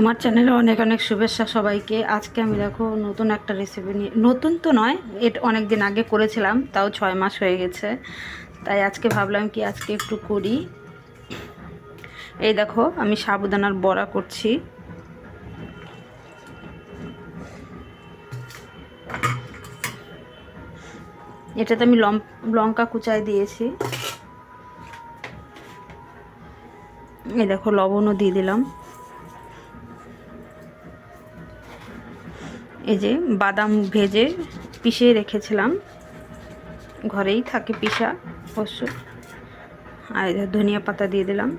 আমার চ্যানেলে অনেক অনেক শুভেচ্ছা সবাইকে। আজকে আমি দেখো নতুন একটা রেসিপি নিয়ে নতুন তো নয়, এটা অনেক দিন আগে করেছিলাম, তাও ছয় মাস হয়ে গেছে। তাই আজকে ভাবলাম কি আজকে একটু করি। এই দেখো, আমি সাবুদানার বড়া করছি। এটাতে আমি লঙ্কা কুচাই দিয়েছি। এই দেখো, লবণও দিয়ে দিলাম। এই যে বাদাম ভেজে পিষে রেখেছিলাম। ঘরেই থাকে পিসা অবশ্য। আর ধনিয়া পাতা দিয়ে দিলাম।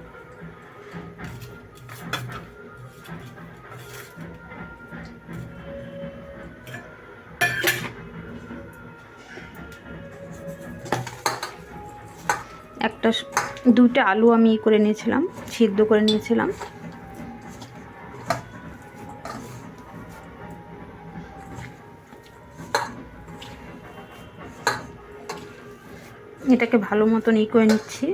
একটা দুইটা আলু আমি করে নিয়েছিলাম, সিদ্ধ করে নিয়েছিলাম। এটাকে ভালো মতন ই করে নিচ্ছি।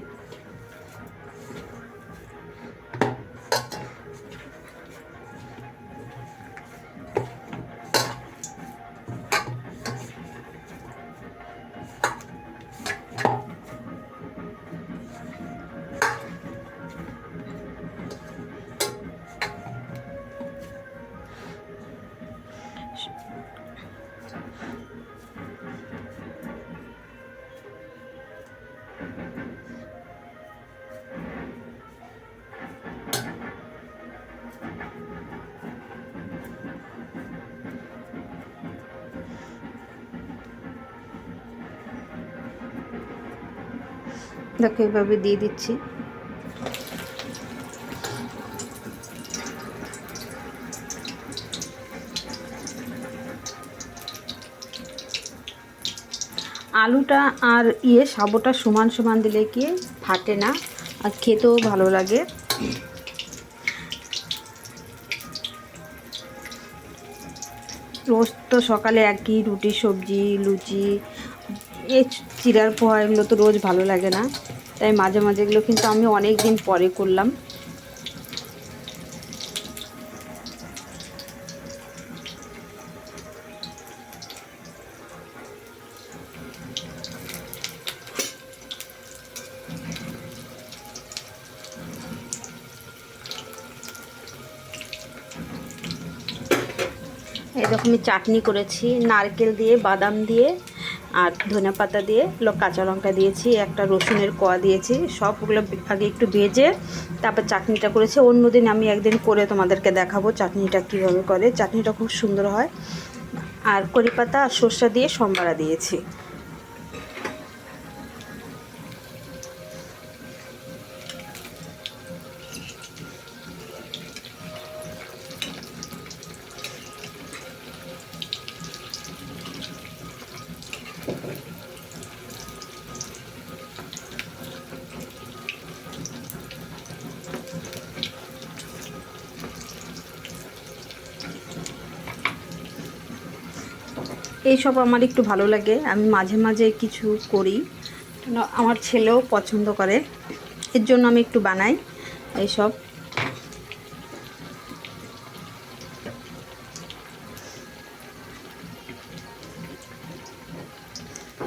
দেখো, এভাবে দিয়ে দিচ্ছি। আলুটা আর ইয়ে সাবুটা সমান সমান দিলে কি ফাটে না, আর খেতেও ভালো লাগে। রোজ তো সকালে একই রুটি, সবজি, লুচি এই চিরার পোহা, এগুলো তো রোজ ভালো লাগে না। তাই মাঝে মাঝে এগুলো কিন্তু আমি অনেক দিন পরে করলাম। এরকমই চাটনি করেছি, নারকেল দিয়ে, বাদাম দিয়ে, আর ধনে পাতা দিয়ে কাঁচা লঙ্কা দিয়েছি, একটা রসুনের কোয়া দিয়েছি, সবগুলো আগে একটু ভেজে তারপর চাটনিটা করেছি। অন্যদিন আমি একদিন করে তোমাদেরকে দেখাবো চাটনিটা কীভাবে করে। চাটনিটা খুব সুন্দর হয়। আর করি পাতা আর সর্ষা দিয়ে সম্বারা দিয়েছি। এইসব আমার একটু ভালো লাগে। আমি মাঝে মাঝে কিছু করি। আমার ছেলেও পছন্দ করে। এর জন্য আমি একটু বানাই এইসব।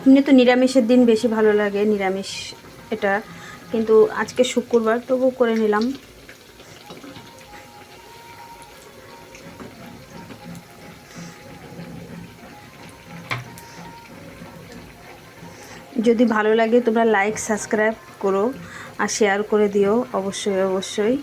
এমনি তো নিরামিষের দিন বেশি ভালো লাগে, নিরামিষ এটা। কিন্তু আজকে শুক্রবার তবু করে নিলাম। যদি ভালো লাগে তোমরা লাইক সাবস্ক্রাইব করো আর শেয়ার করে দিও অবশ্যই অবশ্যই।